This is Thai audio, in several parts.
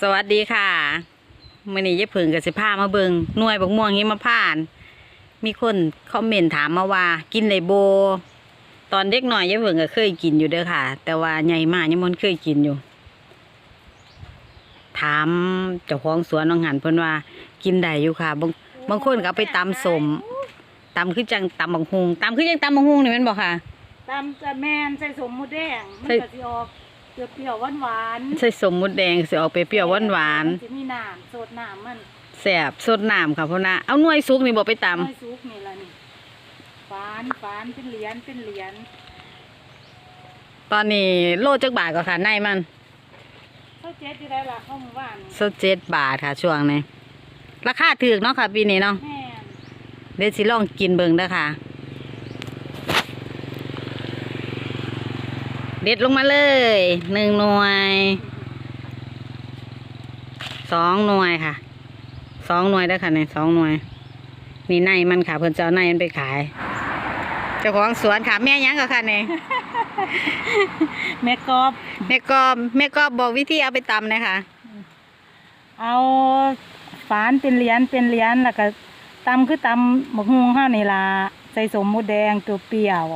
สวัสดีค่ะมื่อนี้ยายเผิงกับสิพามาเบิงหน่วยบักม่วงหิมพาน มีคนคอมเมนต์ถามมาว่า กินได้โบ ตอนเด็กหน่อยยายเผิงก็เคยกินอยู่เด้อค่ะ แต่ว่าใหญ่มากยังมันเคยกินอยู่ ถามเจ้าของสวนน้องหันเพิ่นว่า กินได้อยู่ค่ะ บางบางคนก็เอาไปตำสมตำคือจังตำบักฮุงตำคือจังตำบักฮุงนี่แม่นบ่ค่ะ ตำจะแมนใส่สมหมูแดงมันก็สิออก เปรี้ยวๆหวานๆใส่สมมดแดงสิออกไปเปรี้ยวหวานหวานมัจะมีน้ำสดน้ำมันๆแซ่บสดน้ำค่ะพ่อนะเอาหน่วยสุกนี่บ่ไปตำไม่ซุกนี่ละนี่ฟานฟานเป็นเหรียญเป็นเหรียญตอนนี้โลจักบาทก็ค่ะในมันเขาเจ็ดอยู่ได้ละเข้าหมู่บ้านสเจ็ดบาทค่ะช่วงนี้ราคาถูกเนาะค่ะปีนี้เนาะแม่นเดี๋ยวสิลองกินเบิ่งเด้อค่ะ ด็ดลงมาเลยหนึ่งหน่วยสองหน่วยค่ะสองหน่วยเด้อค่ะเนี่ยสองหน่วยนี่ในมันค่ะเพิ่นจะเอาในมันไปขาย เจ้าของสวนค่ะแม่หยังก็ค่ะเนี่ยแม่กอบแม่กอบแม่กอบบอกวิธีเอาไปตำนะคะเอาฟานเป็นเหรียญเป็นเหรียญแล้วก็ตำคือตำหมกฮุงห้านี่ละใส่สมหมูแดงตัวเปรี้ยว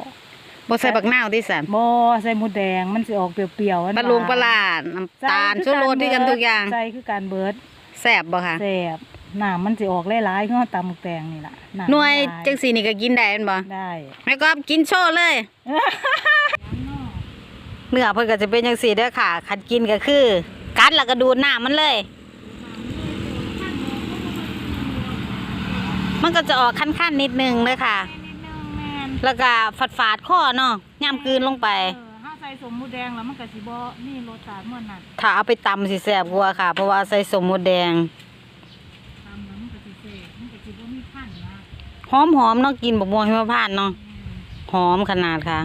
บ่ใส่บักนาวที่สันโบใส่หมูแดงมันสิออกเปรี้ยวๆหวานๆปลาลุงปลาลาดน้ำตาลชูรสที่กันทุกอย่างใส่คือการเบิดแซ่บบ่ค่ะแซ่บน้ำมันสิออกหลายๆคือเฮาตำหมึกแตงนี่ล่ะำหน่วยหลาจังสีนี่ก็กินได้แม่นบ่ได้แม่ก็กินโชว์เลย เนื้อเพิ่นก็จะเป็นจังซี่เด้อค่ะคันกินก็คือ กัดแล้วก็ดูดน้ำมันเลย มันก็จะออกคันๆนิดนึงเลยค่ะ แล้วก็ฝาดๆคอเนาะย่ำกลืนลงไปเออถ้าใส่สมหมูแดงแล้วมันก็สิบ่มีรสชาติเหมือนนั่นถ้าเอาไปตำสิแซ่บกว่าค่ะ เพราะว่าใส่สมมดแดงตำแล้วมันก็สิแซ่บมันก็สิบ่มีพันธุ์นะหอมหอมๆเนาะกินบกม่วงหิมพานต์เนาะหอมขนาดค่ะ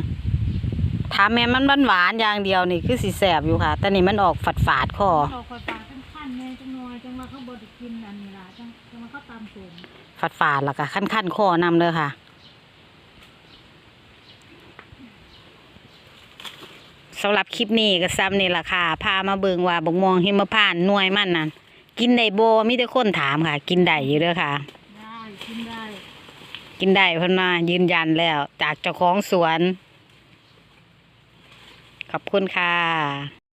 ถามแม่มันหวานๆอย่างเดียวนี่คือสีแสบอยู่ค่ะ แต่นี่มันออกฝาดฝาดๆคอเราคอยฟังเป็นพันธุ์แม่จังน้อยจังว่าเขาบ่ได้กินอันนี้ล่ะจังจังว่าเขาตำสมฝาดฝาดๆแล้วก็ขั้นขั้นๆคอนำเลยค่ะ สำหรับคลิปนี้ก็ซ้ำนี่แหละค่ะ พามาเบิงว่าบกม่วงหิมพานต์หน่วยมันนั่นกินได้โบมีแต่คนถามค่ะ กินได้อยู่เด้อค่ะ ได้กินได้กินได้เพิ่นมายืนยันแล้ว จากเจ้าของสวน ขอบคุณค่ะ